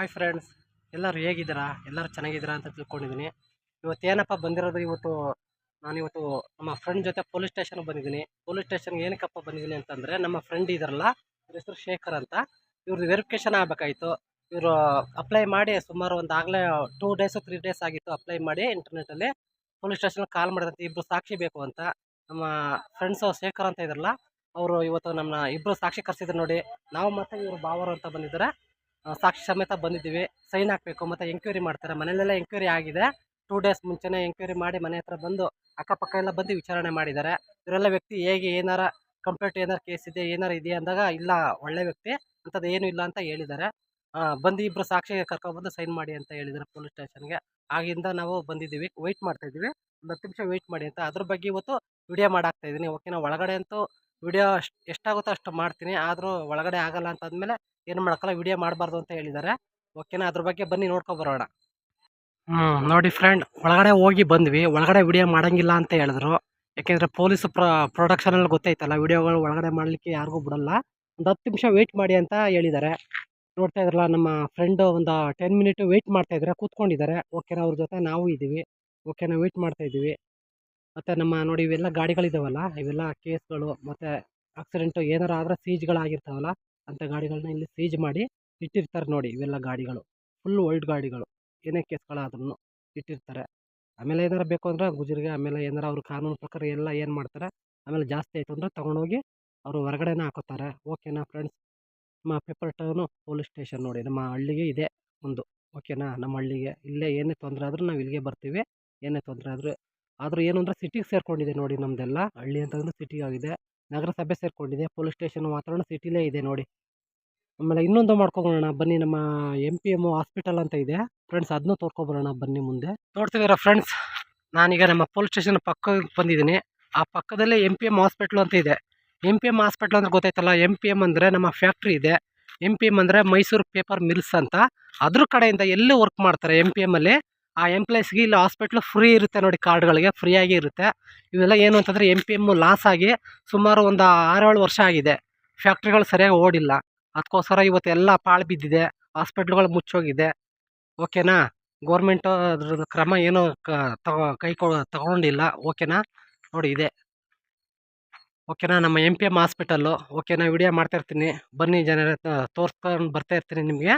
Hi friends ಎಲ್ಲರೂ ಹೇಗಿದ್ದೀರಾ? ಎಲ್ಲರೂ ಚೆನ್ನಾಗಿದ್ದೀರಾ ಅಂತ ತಿಳ್ಕೊಂಡಿದ್ದೀನಿ. ಇವತ್ತು ಏನಪ್ಪ ಬಂದಿರೋದು? ಇವತ್ತು ನಾನು ಇವತ್ತು ನಮ್ಮ ಫ್ರೆಂಡ್ ಜೊತೆ ಪೊಲೀಸ್ ಸ್ಟೇಷನ್ಗೆ ಬಂದಿದ್ದೀನಿ. ಪೊಲೀಸ್ ಸ್ಟೇಷನ್ಗೆ ಏನಕ್ಕಪ್ಪ ಬಂದಿದ್ದೀನಿ ಅಂತಂದರೆ, ನಮ್ಮ ಫ್ರೆಂಡ್ ಇದ್ರಲ್ಲ, ಇವ್ರ ಹೆಸರು ಶೇಖರ್ ಅಂತ. ಇವ್ರದ್ದು ವೆರಿಫಿಕೇಷನ್ ಆಗಬೇಕಾಯಿತು. ಇವರು ಅಪ್ಲೈ ಮಾಡಿ ಸುಮಾರು ಒಂದು ಆಗಲೇ ಟೂ ಡೇಸು ತ್ರೀ ಡೇಸ್ ಆಗಿತ್ತು ಅಪ್ಲೈ ಮಾಡಿ ಇಂಟರ್ನೆಟಲ್ಲಿ ಪೊಲೀಸ್ ಸ್ಟೇಷನ್ಗೆ ಕಾಲ್ ಮಾಡಿದಂತೆ. ಇಬ್ಬರು ಸಾಕ್ಷಿ ಬೇಕು ಅಂತ. ನಮ್ಮ ಫ್ರೆಂಡ್ಸು ಶೇಖರ್ ಅಂತ ಇದ್ರಲ್ಲ, ಅವರು ಇವತ್ತು ನಮ್ಮ ಇಬ್ಬರು ಸಾಕ್ಷಿ ಕರೆಸಿದ್ರು ನೋಡಿ. ನಾವು ಮತ್ತು ಇವರು ಬಾವರು ಅಂತ ಬಂದಿದ್ದಾರೆ. ಸಾಕ್ಷಿ ಸಮೇತ ಬಂದಿದ್ದೀವಿ. ಸೈನ್ ಹಾಕಬೇಕು ಮತ್ತು ಎಂಕ್ವೈರಿ ಮಾಡ್ತಾರೆ? ಮನೆಯಲ್ಲೆಲ್ಲ ಎಂಕ್ವೈರಿ ಆಗಿದೆ. ಟೂ ಡೇಸ್ ಮುಂಚೆನೇ ಎಂಕ್ವೈರಿ ಮಾಡಿ ಮನೆ ಹತ್ರ ಬಂದು ಅಕ್ಕಪಕ್ಕ ಎಲ್ಲ ಬಂದು ವಿಚಾರಣೆ ಮಾಡಿದ್ದಾರೆ. ಇವರೆಲ್ಲ ವ್ಯಕ್ತಿ ಹೇಗೆ ಏನಾರ ಕಂಪ್ಲೇಂಟ್ ಏನಾರು ಕೇಸ್ ಇದೆ, ಏನಾರು ಇದೆಯಾ ಅಂದಾಗ, ಇಲ್ಲ, ಒಳ್ಳೆ ವ್ಯಕ್ತಿ, ಅಂಥದ್ದು ಏನೂ ಇಲ್ಲ ಅಂತ ಹೇಳಿದ್ದಾರೆ. ಬಂದು ಇಬ್ಬರು ಸಾಕ್ಷಿಗೆ ಕರ್ಕೊಬಂದು ಸೈನ್ ಮಾಡಿ ಅಂತ ಹೇಳಿದ್ದಾರೆ ಪೊಲೀಸ್ ಸ್ಟೇಷನ್ಗೆ ಆಗಿಂದ ನಾವು ಬಂದಿದ್ದೀವಿ. ವೆಯ್ಟ್ ಮಾಡ್ತಾ ಇದ್ದೀವಿ. ಒಂದು ಹತ್ತು ನಿಮಿಷ ವೆಯ್ಟ್ ಮಾಡಿ ಅಂತ. ಅದ್ರ ಬಗ್ಗೆ ಇವತ್ತು ವಿಡಿಯೋ ಮಾಡಾಕ್ತಾ ಇದ್ದೀನಿ. ಓಕೆನಾ ಒಳಗಡೆ ಅಂತೂ ವಿಡಿಯೋ ಅಷ್ಟು ಎಷ್ಟಾಗುತ್ತೋ ಅಷ್ಟು ಮಾಡ್ತೀನಿ. ಆದರೂ ಒಳಗಡೆ ಆಗಲ್ಲ ಅಂತಂದಮೇಲೆ ಏನು ಮಾಡೋಕ್ಕಲ್ಲ ವಿಡಿಯೋ ಮಾಡಬಾರ್ದು ಅಂತ ಹೇಳಿದ್ದಾರೆ. ಓಕೆನಾ ಅದ್ರ ಬಗ್ಗೆ ಬನ್ನಿ ನೋಡ್ಕೊ ಬರೋಣ. ಹ್ಞೂ ನೋಡಿ ಫ್ರೆಂಡ್ ಒಳಗಡೆ ಹೋಗಿ ಬಂದ್ವಿ. ಒಳಗಡೆ ವಿಡಿಯೋ ಮಾಡೋಂಗಿಲ್ಲ ಅಂತ ಹೇಳಿದ್ರು. ಯಾಕೆಂದರೆ ಪೊಲೀಸ್ ಪ್ರ ಪ್ರೊಡಕ್ಷನಲ್ಲಿ ಗೊತ್ತೈತಲ್ಲ ವಿಡಿಯೋಗಳು ಒಳಗಡೆ ಮಾಡಲಿಕ್ಕೆ ಯಾರಿಗೂ ಬಿಡಲ್ಲ. ಒಂದು ಹತ್ತು ನಿಮಿಷ ವೆಯ್ಟ್ ಮಾಡಿ ಅಂತ ಹೇಳಿದ್ದಾರೆ. ನೋಡ್ತಾ ಇದ್ರಲ್ಲ, ನಮ್ಮ ಫ್ರೆಂಡು ಒಂದು ಟೆನ್ ಮಿನಿಟ್ ವೆಯ್ಟ್ ಮಾಡ್ತಾ ಇದ್ದಾರೆ, ಕೂತ್ಕೊಂಡಿದ್ದಾರೆ. ಓಕೆನಾ ಅವ್ರ ಜೊತೆ ನಾವು ಇದ್ದೀವಿ. ಓಕೆನಾ ವೆಯ್ಟ್ ಮಾಡ್ತಾ ಇದ್ದೀವಿ. ಮತ್ತು ನಮ್ಮ, ನೋಡಿ ಇವೆಲ್ಲ ಗಾಡಿಗಳಿದಾವಲ್ಲ, ಇವೆಲ್ಲ ಕೇಸ್ಗಳು ಮತ್ತು ಆಕ್ಸಿಡೆಂಟು ಏನಾರು ಆದರೆ ಸೀಜ್ಗಳಾಗಿರ್ತಾವಲ್ಲ ಅಂಥ ಗಾಡಿಗಳನ್ನ ಇಲ್ಲಿ ಸೀಜ್ ಮಾಡಿ ಇಟ್ಟಿರ್ತಾರೆ ನೋಡಿ ಇವೆಲ್ಲ ಗಾಡಿಗಳು. ಫುಲ್ ಓಲ್ಡ್ ಗಾಡಿಗಳು. ಏನೇ ಕೇಸ್ಗಳಾದ್ರೂ ಇಟ್ಟಿರ್ತಾರೆ. ಆಮೇಲೆ ಏನಾರು ಬೇಕು ಅಂದ್ರೆ ಗುಜರಿಗೆ, ಆಮೇಲೆ ಏನಾರು ಅವ್ರ ಕಾನೂನು ಪ್ರಕಾರ ಎಲ್ಲ ಏನು ಮಾಡ್ತಾರೆ, ಆಮೇಲೆ ಜಾಸ್ತಿ ಆಯಿತು ಅಂದರೆ ತೊಗೊಂಡೋಗಿ ಅವರು ಹೊರಗಡೆನೇ ಹಾಕೋತಾರೆ. ಓಕೆನಾ ಫ್ರೆಂಡ್ಸ್ ನಮ್ಮ ಪೇಪರ್ ಟೌನು ಪೊಲೀಸ್ ಸ್ಟೇಷನ್ ನೋಡಿ, ನಮ್ಮ ಹಳ್ಳಿಗೆ ಇದೆ ಒಂದು. ಓಕೆನಾ ನಮ್ಮ ಹಳ್ಳಿಗೆ. ಇಲ್ಲೇ ಏನೇ ತೊಂದರೆ ಆದರೂ ನಾವು ಇಲ್ಲಿಗೆ ಬರ್ತೀವಿ. ಏನೇ ತೊಂದರೆ ಆದರೂ ಆದರೂ ಏನು ಅಂದರೆ ಸಿಟಿಗೆ ಸೇರಿಕೊಂಡಿದೆ ನೋಡಿ ನಮ್ಮದೆಲ್ಲ ಹಳ್ಳಿ ಅಂತಂದ್ರೆ ಸಿಟಿ ಆಗಿದೆ. ನಗರಸಭೆ ಸೇರಿಕೊಂಡಿದೆ. ಪೊಲೀಸ್ ಸ್ಟೇಷನ್ ವಾತಾವರಣ ಸಿಟಿಲೇ ಇದೆ ನೋಡಿ. ಆಮೇಲೆ ಇನ್ನೊಂದು ಮಾಡ್ಕೊಬರೋಣ, ಬನ್ನಿ ನಮ್ಮ ಎಂ ಪಿ ಎಂ ಹಾಸ್ಪಿಟಲ್ ಅಂತ ಇದೆ. ಫ್ರೆಂಡ್ಸ್ ಅದನ್ನೂ ತೋರ್ಕೊಬರೋಣ, ಬನ್ನಿ ಮುಂದೆ. ನೋಡ್ತಿದ್ದೀರಾ ಫ್ರೆಂಡ್ಸ್ ನಾನೀಗ ನಮ್ಮ ಪೊಲೀಸ್ ಸ್ಟೇಷನ್ ಪಕ್ಕಕ್ಕೆ ಬಂದಿದ್ದೀನಿ. ಆ ಪಕ್ಕದಲ್ಲೇ ಎಂ ಪಿ ಎಂ ಹಾಸ್ಪಿಟ್ಲು ಅಂತ ಇದೆ. ಎಂ ಪಿ ಎಂ ಹಾಸ್ಪಿಟ್ಲ್ ಅಂದ್ರೆ ಗೊತ್ತಾಯ್ತಲ್ಲ ಎಂ ಪಿ ಎಂ ಅಂದರೆ ನಮ್ಮ ಫ್ಯಾಕ್ಟ್ರಿ ಇದೆ. ಎಂ ಪಿ ಎಂ ಅಂದರೆ ಮೈಸೂರು ಪೇಪರ್ ಮಿಲ್ಸ್ ಅಂತ. ಅದ್ರ ಕಡೆಯಿಂದ ಎಲ್ಲೂ ವರ್ಕ್ ಮಾಡ್ತಾರೆ ಎಂ ಪಿ ಎಮ್ಮಲ್ಲಿ ಆ ಎಂಪ್ಲಾಯ್ಸ್ಗೆ ಇಲ್ಲಿ ಹಾಸ್ಪಿಟ್ಲು ಫ್ರೀ ಇರುತ್ತೆ ನೋಡಿ ಕಾರ್ಡ್ಗಳಿಗೆ, ಫ್ರೀಯಾಗಿ ಇರುತ್ತೆ. ಇವೆಲ್ಲ ಏನು ಅಂತಂದರೆ ಎಂ ಪಿ ಎಮ್ಮು ಲಾಸ್ ಆಗಿ ಸುಮಾರು ಒಂದು ಆರೇಳು ವರ್ಷ ಆಗಿದೆ. ಫ್ಯಾಕ್ಟ್ರಿಗಳು ಸರಿಯಾಗಿ ಓಡಿಲ್ಲ. ಅದಕ್ಕೋಸ್ಕರ ಇವತ್ತೆಲ್ಲ ಪಾಳು ಬಿದ್ದಿದೆ. ಹಾಸ್ಪಿಟ್ಲ್ಗಳು ಮುಚ್ಚೋಗಿದೆ. ಓಕೆನಾ? ಗೋರ್ಮೆಂಟು ಅದ್ರದ್ದು ಕ್ರಮ ಏನು ತಗೋ ಕೈ ಕೊ ತಗೊಂಡಿಲ್ಲ. ಓಕೆನಾ? ನೋಡಿ ಇದೆ. ಓಕೆನಾ? ನಮ್ಮ ಎಂ ಪಿ ಎಂ ಹಾಸ್ಪಿಟಲ್ಲು. ಓಕೆನಾ? ವಿಡಿಯೋ ಮಾಡ್ತಾಯಿರ್ತೀನಿ ಬನ್ನಿ ಜನರ, ತೋರಿಸ್ಕೊಂಡು ಬರ್ತಾಯಿರ್ತೀನಿ ನಿಮಗೆ.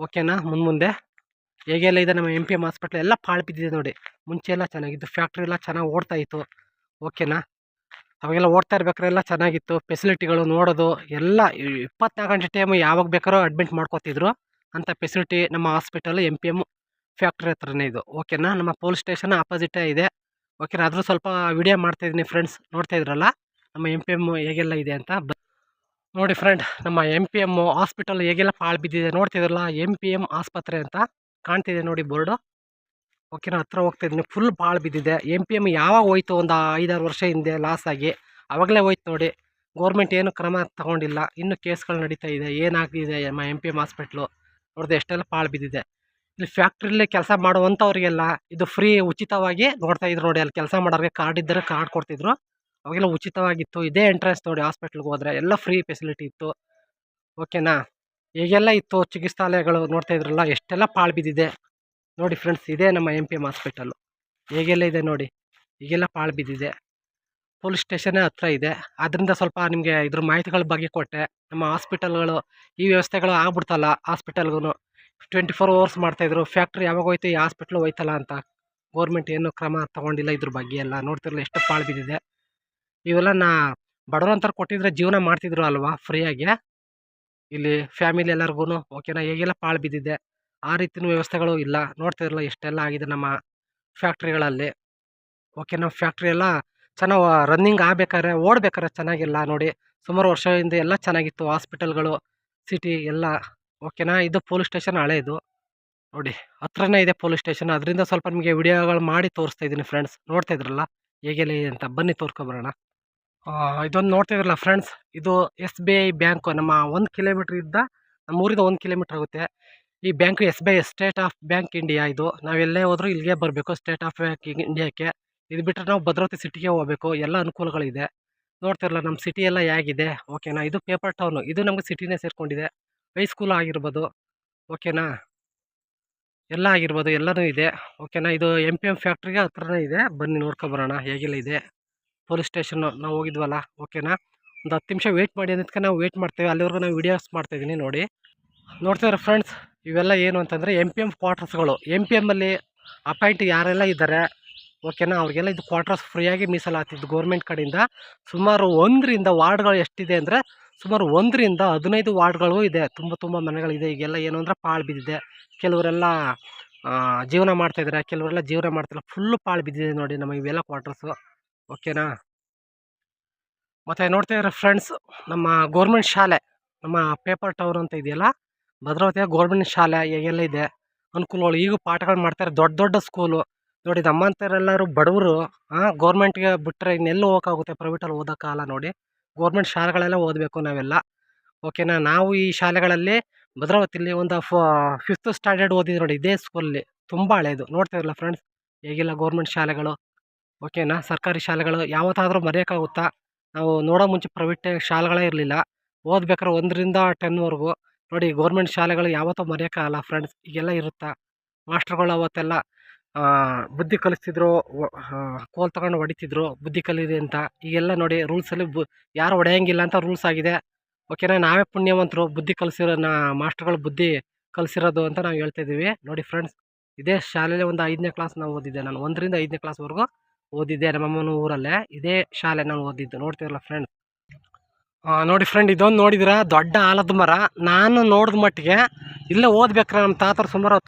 ಓಕೆನಾ? ಮುಂದೆ. ಹೇಗೆಲ್ಲ ಇದೆ ನಮ್ಮ ಎಂ ಪಿ ಎಂ ಹಾಸ್ಪಿಟ್ಲ್ ಎಲ್ಲ ಪಾಳು ಬಿದ್ದಿದೆ ನೋಡಿ. ಮುಂಚೆ ಎಲ್ಲ ಚೆನ್ನಾಗಿತ್ತು. ಫ್ಯಾಕ್ಟ್ರಿ ಎಲ್ಲ ಚೆನ್ನಾಗಿ ಓಡ್ತಾ ಇತ್ತು. ಓಕೆನಾ ಅವಾಗೆಲ್ಲ ಓಡ್ತಾ ಇರ್ಬೇಕಾದ್ರೆ ಎಲ್ಲ ಚೆನ್ನಾಗಿತ್ತು. ಫೆಸಿಲಿಟಿಗಳು ನೋಡೋದು ಎಲ್ಲ ಇಪ್ಪತ್ನಾಲ್ಕು ಗಂಟೆ ಟೈಮ್ ಯಾವಾಗ ಬೇಕಾದ್ರೂ ಅಡ್ಮಿಟ್ ಮಾಡ್ಕೋತಿದ್ರು. ಅಂಥ ಫೆಸಿಲಿಟಿ ನಮ್ಮ hospital M P M factory ಹತ್ರನೇ ಇದು. ಓಕೆನಾ ನಮ್ಮ ಪೊಲೀಸ್ ಸ್ಟೇಷನ್ ಆಪೋಸಿಟೇ ಇದೆ. ಓಕೆನಾ ಆದರೂ ಸ್ವಲ್ಪ ವಿಡಿಯೋ ಮಾಡ್ತಾಯಿದ್ದೀನಿ ಫ್ರೆಂಡ್ಸ್ ನೋಡ್ತಾ ಇದ್ರಲ್ಲ? ನಮ್ಮ ಎಂ ಪಿ ಎಂ ಹೇಗೆಲ್ಲ ಇದೆ ಅಂತ? ನೋಡಿ ಫ್ರೆಂಡ್ ನಮ್ಮ ಎಂ ಪಿ ಎಂ ಹಾಸ್ಪಿಟಲ್ ಹೇಗೆಲ್ಲ ಪಾಳು ಬಿದ್ದಿದೆ ನೋಡ್ತಿದ್ರಲ್ಲ ಎಂ ಪಿ ಎಂ ಆಸ್ಪತ್ರೆ ಅಂತ? ಕಾಣ್ತಿದೆ ನೋಡಿ ಬೋರ್ಡು. ಓಕೆನಾ ಹತ್ರ ಹೋಗ್ತಾ ಇದ್ದೀನಿ. ಫುಲ್ ಭಾಳ ಬಿದ್ದಿದೆ. ಎಂ ಪಿ ಎಂ ಯಾವಾಗ ಹೋಯ್ತು? ಒಂದು ಐದಾರು ವರ್ಷ ಹಿಂದೆ ಲಾಸ್ ಆಗಿ. ಅವಾಗಲೇ ಹೋಯ್ತು ನೋಡಿ. ಗೌರ್ಮೆಂಟ್ ಏನು ಕ್ರಮ ತಗೊಂಡಿಲ್ಲ. ಇನ್ನೂ ಕೇಸ್ಗಳು ನಡೀತಾ ಇದೆ. ಏನಾಗಿದೆ ನಮ್ಮ ಎಂ ಪಿ ಎಂ ಹಾಸ್ಪಿಟ್ಲು ನೋಡಿದೆ ಎಷ್ಟೆಲ್ಲ ಪಾಳು ಬಿದ್ದಿದೆ. ಇಲ್ಲಿ ಫ್ಯಾಕ್ಟ್ರಿಲಿ ಕೆಲಸ ಮಾಡುವಂಥವ್ರಿಗೆಲ್ಲ ಇದು ಫ್ರೀ ಉಚಿತವಾಗಿ ನೋಡ್ತಾ ಇದ್ರು ನೋಡಿ. ಅಲ್ಲಿ ಕೆಲಸ ಮಾಡೋರಿಗೆ ಕಾರ್ಡ್ ಇದ್ದರೆ ಕಾರ್ಡ್ ಕೊಡ್ತಿದ್ರು. ಅವಾಗೆಲ್ಲ ಉಚಿತವಾಗಿತ್ತು. ಇದೇ ಎಂಟ್ರೆನ್ಸ್ ನೋಡಿ ಹಾಸ್ಪಿಟ್ಲಿಗೆ ಹೋದರೆ. ಎಲ್ಲ ಫ್ರೀ ಫೆಸಿಲಿಟಿ ಇತ್ತು. ಓಕೆನಾ ಹೇಗೆಲ್ಲ ಇತ್ತು ಚಿಕಿತ್ಸಾಲಯಗಳು ನೋಡ್ತಾ ಇದ್ರಲ್ಲ, ಎಷ್ಟೆಲ್ಲ ಪಾಳು ಬಿದ್ದಿದೆ. ನೋಡಿ ಫ್ರೆಂಡ್ಸ್ ಇದೇ ನಮ್ಮ ಎಂ ಪಿ ಎಂ ಹಾಸ್ಪಿಟಲ್ಲು ಹೇಗೆಲ್ಲ ಇದೆ ನೋಡಿ, ಈಗೆಲ್ಲ ಪಾಳು ಬಿದ್ದಿದೆ. ಪೊಲೀಸ್ ಸ್ಟೇಷನ್ನೇ ಹತ್ರ ಇದೆ. ಅದರಿಂದ ಸ್ವಲ್ಪ ನಿಮಗೆ ಇದ್ರ ಮಾಹಿತಿಗಳ ಬಗ್ಗೆ ಕೊಟ್ಟೆ. ನಮ್ಮ ಹಾಸ್ಪಿಟಲ್ಗಳು ಈ ವ್ಯವಸ್ಥೆಗಳು ಆಗ್ಬಿಡ್ತಲ್ಲ ಹಾಸ್ಪಿಟಲ್ಗೂ ಟ್ವೆಂಟಿ ಫೋರ್ ಅವರ್ಸ್ ಮಾಡ್ತಾಯಿದ್ರು ಫ್ಯಾಕ್ಟ್ರಿ ಯಾವಾಗ ಹೋಯ್ತು, ಈ ಹಾಸ್ಪಿಟ್ಲು ಹೋಯ್ತಲ್ಲ ಅಂತ. ಗೌರ್ಮೆಂಟ್ ಏನು ಕ್ರಮ ತೊಗೊಂಡಿಲ್ಲ ಇದ್ರ ಬಗ್ಗೆ ಎಲ್ಲ. ನೋಡ್ತಿರಲ್ಲ ಎಷ್ಟು ಪಾಳು ಬಿದ್ದಿದೆ. ಇವೆಲ್ಲ ನಾ ಬಡವ್ರಂತಾರೆ ಕೊಟ್ಟಿದ್ರೆ ಜೀವನ ಮಾಡ್ತಿದ್ರು ಅಲ್ವಾ ಫ್ರೀಯಾಗಿ ಇಲ್ಲಿ ಫ್ಯಾಮಿಲಿ ಎಲ್ಲರಿಗೂ ಓಕೆನಾ, ಹೇಗೆಲ್ಲ ಪಾಳು ಬಿದ್ದಿದೆ, ಆ ರೀತಿಯೂ ವ್ಯವಸ್ಥೆಗಳು ಇಲ್ಲ. ನೋಡ್ತಿರಲ್ಲ ಎಷ್ಟೆಲ್ಲ ಆಗಿದೆ ನಮ್ಮ ಫ್ಯಾಕ್ಟ್ರಿಗಳಲ್ಲಿ. ಓಕೆನಾ ಫ್ಯಾಕ್ಟ್ರಿ ಎಲ್ಲ ಚೆನ್ನಾಗಿ ರನ್ನಿಂಗ್ ಆಗ್ಬೇಕಾದ್ರೆ ಓಡ್ಬೇಕಾದ್ರೆ ಚೆನ್ನಾಗಿಲ್ಲ ನೋಡಿ. ಸುಮಾರು ವರ್ಷದಿಂದ ಎಲ್ಲ ಚೆನ್ನಾಗಿತ್ತು, ಹಾಸ್ಪಿಟಲ್ಗಳು, ಸಿಟಿ ಎಲ್ಲ. ಓಕೆನಾ, ಇದು ಪೊಲೀಸ್ ಸ್ಟೇಷನ್ ಹಳೆಯದು ನೋಡಿ, ಹತ್ರನೇ ಇದೆ ಪೊಲೀಸ್ ಸ್ಟೇಷನ್. ಅದರಿಂದ ಸ್ವಲ್ಪ ನಿಮಗೆ ವಿಡಿಯೋಗಳು ಮಾಡಿ ತೋರಿಸ್ತಾ ಇದ್ದೀನಿ ಫ್ರೆಂಡ್ಸ್. ನೋಡ್ತಾ ಇದ್ರಲ್ಲ, ಹೇಗೆಲ್ಲ ಅಂತ ಬನ್ನಿ ತೋರ್ಕೊಬರೋಣ ಇದೊಂದು ನೋಡ್ತಾ ಇದ್ರಲ್ಲ ಫ್ರೆಂಡ್ಸ್, ಇದು ಎಸ್ ಬಿ ಐ ಬ್ಯಾಂಕು. ನಮ್ಮ ಒಂದು ಕಿಲೋಮೀಟ್ರ್ ಇದ್ದ ನಮ್ಮೂರಿಂದ ಒಂದು ಕಿಲೋಮೀಟ್ರ್ ಆಗುತ್ತೆ. ಈ bank S B I, state of bank India ಇದು. ನಾವೆಲ್ಲೇ ಹೋದರೂ ಇಲ್ಲಿಗೆ ಬರಬೇಕು, ಸ್ಟೇಟ್ ಆಫ್ ಬ್ಯಾಂಕ್ ಇಂಡಿಯಾಕ್ಕೆ. ಇದು ಬಿಟ್ಟರೆ ನಾವು ಭದ್ರಾವತಿ ಸಿಟಿಗೆ ಹೋಗಬೇಕು, ಎಲ್ಲ ಅನುಕೂಲಗಳಿದೆ. ನೋಡ್ತಿರಲ್ಲ ನಮ್ಮ ಸಿಟಿ ಎಲ್ಲ ಹೇಗಿದೆ, ಓಕೆನಾ? ಇದು ಪೇಪರ್ ಟೌನು, ಇದು ನಮಗೆ ಸಿಟಿನೇ ಸೇರಿಕೊಂಡಿದೆ. ಹೈಸ್ಕೂಲ್ ಆಗಿರ್ಬೋದು, ಓಕೆನಾ? ಎಲ್ಲ ಆಗಿರ್ಬೋದು, ಎಲ್ಲನೂ ಇದೆ, ಓಕೆನಾ? ಇದು ಎಂ ಪಿ ಎಂ ಫ್ಯಾಕ್ಟ್ರಿಗೆ ಹತ್ರನೇ ಇದೆ, ಬನ್ನಿ ನೋಡ್ಕೊಬರೋಣ ಹೇಗೆಲ್ಲ ಇದೆ. ಪೊಲೀಸ್ ಸ್ಟೇಷನ್ನು ನಾವು ಹೋಗಿದ್ವಲ್ಲ ಓಕೆನಾ ಒಂದು ಹತ್ತು ನಿಮಿಷ ವೆಯ್ಟ್ ಮಾಡಿ ಅನ್ನೋದಕ್ಕೆ ನಾವು ವೆಯ್ಟ್ ಮಾಡ್ತೇವೆ, ಅಲ್ಲಿವರೆಗೂ ನಾವು ವೀಡಿಯೋಸ್ ಮಾಡ್ತಾಯಿದ್ದೀನಿ ನೋಡಿ. ನೋಡ್ತಿದ್ರೆ ಫ್ರೆಂಡ್ಸ್ ಇವೆಲ್ಲ ಏನು ಅಂತಂದರೆ ಎಂ ಪಿ ಎಂ ಕ್ವಾರ್ಟರ್ಸ್ಗಳು ಎಂ ಪಿ ಎಮ್ಮಲ್ಲಿ ಅಪಾಯಿಂಟ್ ಯಾರೆಲ್ಲ ಇದ್ದಾರೆ ಓಕೆನಾ ಅವ್ರಿಗೆಲ್ಲ ಇದು ಕ್ವಾರ್ಟರ್ಸ್ ಫ್ರೀಯಾಗಿ ಮೀಸಲಾತಿದ್ದು ಗೌರ್ಮೆಂಟ್ ಕಡೆಯಿಂದ. ಸುಮಾರು ಒಂದರಿಂದ ವಾರ್ಡ್ಗಳು ಎಷ್ಟಿದೆ ಅಂದರೆ, ಸುಮಾರು ಒಂದರಿಂದ ಹದಿನೈದು ವಾರ್ಡ್ಗಳು ಇದೆ. ತುಂಬ ತುಂಬ ಮನೆಗಳಿದೆ. ಈಗೆಲ್ಲ ಏನು ಅಂದರೆ ಪಾಳು ಬಿದ್ದಿದೆ. ಕೆಲವರೆಲ್ಲ ಜೀವನ ಮಾಡ್ತಾಯಿದ್ದಾರೆ ಕೆಲವರೆಲ್ಲ ಜೀವನ ಮಾಡ್ತಿಲ್ಲ. ಫುಲ್ಲು ಪಾಳು ಬಿದ್ದಿದೆ ನೋಡಿ ನಮಗೆ ಇವೆಲ್ಲ ಕ್ವಾರ್ಟರ್ಸು ಓಕೆನಾ? ಮತ್ತು ನೋಡ್ತಾ ಇದ್ದಾರೆ ಫ್ರೆಂಡ್ಸ್ ನಮ್ಮ ಗೋರ್ಮೆಂಟ್ ಶಾಲೆ, ನಮ್ಮ ಪೇಪರ್ ಟವರ್ ಅಂತ ಇದೆಯಲ್ಲ, ಭದ್ರಾವತಿಯ ಗೋರ್ಮೆಂಟ್ ಶಾಲೆ ಹೇಗೆಲ್ಲ ಇದೆ? ಅನುಕೂಲಗಳು ಈಗ ಪಾಠಗಳು ಮಾಡ್ತಾರೆ ದೊಡ್ಡ ದೊಡ್ಡ ಸ್ಕೂಲು ನೋಡಿ ಅಮ್ಮಂತರೆಲ್ಲರೂ ಬಡವರು ಗೌರ್ಮೆಂಟ್ಗೆ ಬಿಟ್ಟರೆ ಇನ್ನೆಲ್ಲೂ ಹೋಗೋಕ್ಕಾಗುತ್ತೆ? ಪ್ರೈವೇಟಲ್ಲಿ ಓದೋಕ್ಕಾಗಲ್ಲ ನೋಡಿ. ಗೋರ್ಮೆಂಟ್ ಶಾಲೆಗಳೆಲ್ಲ ಓದಬೇಕು ನಾವೆಲ್ಲ. ಓಕೆನಾ? ನಾವು ಈ ಶಾಲೆಗಳಲ್ಲಿ ಭದ್ರಾವತಿಲಿ ಒಂದು ಫಿಫ್ತ್ ಸ್ಟ್ಯಾಂಡರ್ಡ್ ಓದಿದ್ದು ನೋಡಿ, ಇದೇ ಸ್ಕೂಲಲ್ಲಿ ತುಂಬ ಹಳೆಯದು ನೋಡ್ತಾ ಇರಲ್ಲ ಫ್ರೆಂಡ್ಸ್ ಹೇಗಿಲ್ಲ ಗೋರ್ಮೆಂಟ್ ಶಾಲೆಗಳು? ಓಕೆನಾ? ಸರ್ಕಾರಿ ಶಾಲೆಗಳು ಯಾವತ್ತಾದರೂ ಮರೆಯೋಕ್ಕಾಗುತ್ತಾ? ನಾವು ನೋಡೋ ಮುಂಚೆ ಪ್ರೈವೇಟ್ ಶಾಲೆಗಳೇ ಇರಲಿಲ್ಲ. ಓದ್ಬೇಕಾದ್ರೆ ಒಂದರಿಂದ ಟೆನ್ವರೆಗೂ ನೋಡಿ, ಗೌರ್ಮೆಂಟ್ ಶಾಲೆಗಳು ಯಾವತ್ತೂ ಮರೆಯೋಕ್ಕಾಗಲ್ಲ ಫ್ರೆಂಡ್ಸ್ ಈಗೆಲ್ಲ ಇರುತ್ತಾ? ಮಾಸ್ಟ್ರುಗಳು ಅವತ್ತೆಲ್ಲ ಬುದ್ಧಿ ಕಲಿಸ್ತಿದ್ರು ಕೋಲ್ ತಗೊಂಡು ಹೊಡಿತಿದ್ರು, ಬುದ್ಧಿ ಕಲಿದೆ ಅಂತ. ಈಗೆಲ್ಲ ನೋಡಿ ರೂಲ್ಸಲ್ಲಿ ಬು, ಯಾರು ಹೊಡೆಯಂಗಿಲ್ಲ ಅಂತ ರೂಲ್ಸ್ ಆಗಿದೆ. ಓಕೆನಾ? ನಾವೇ ಪುಣ್ಯವಂತರು, ಬುದ್ಧಿ ಕಲಿಸಿರೋ, ನಾ, ಮಾಸ್ಟ್ರುಗಳು ಬುದ್ಧಿ ಕಲಿಸಿರೋದು ಅಂತ ನಾವು ಹೇಳ್ತಾ ಇದ್ದೀವಿ. ನೋಡಿ ಫ್ರೆಂಡ್ಸ್ ಇದೇ ಶಾಲೆಯಲ್ಲಿ ಒಂದು ಐದನೇ ಕ್ಲಾಸ್ ನಾವು ಓದಿದ್ದೆ ನಾನು. ಒಂದರಿಂದ ಐದನೇ ಕ್ಲಾಸ್ವರೆಗೂ ಓದಿದ್ದೆ ನಮ್ಮಮ್ಮನ ಊರಲ್ಲೇ. ಇದೇ ಶಾಲೆ ನಾನು ಓದಿದ್ದು. ನೋಡ್ತಿರಲ್ಲ ಫ್ರೆಂಡ್ ನೋಡಿ ಫ್ರೆಂಡ್ ಇದೊಂದು ನೋಡಿದಿರಾ? ದೊಡ್ಡ ಆಲದ ಮರ. ನಾನು ನೋಡಿದ ಮಟ್ಟಿಗೆ ಇಲ್ಲೇ ಓದ್ಬೇಕ್ರೆ ನಮ್ಮ ತಾತರು ಸುಮಾರು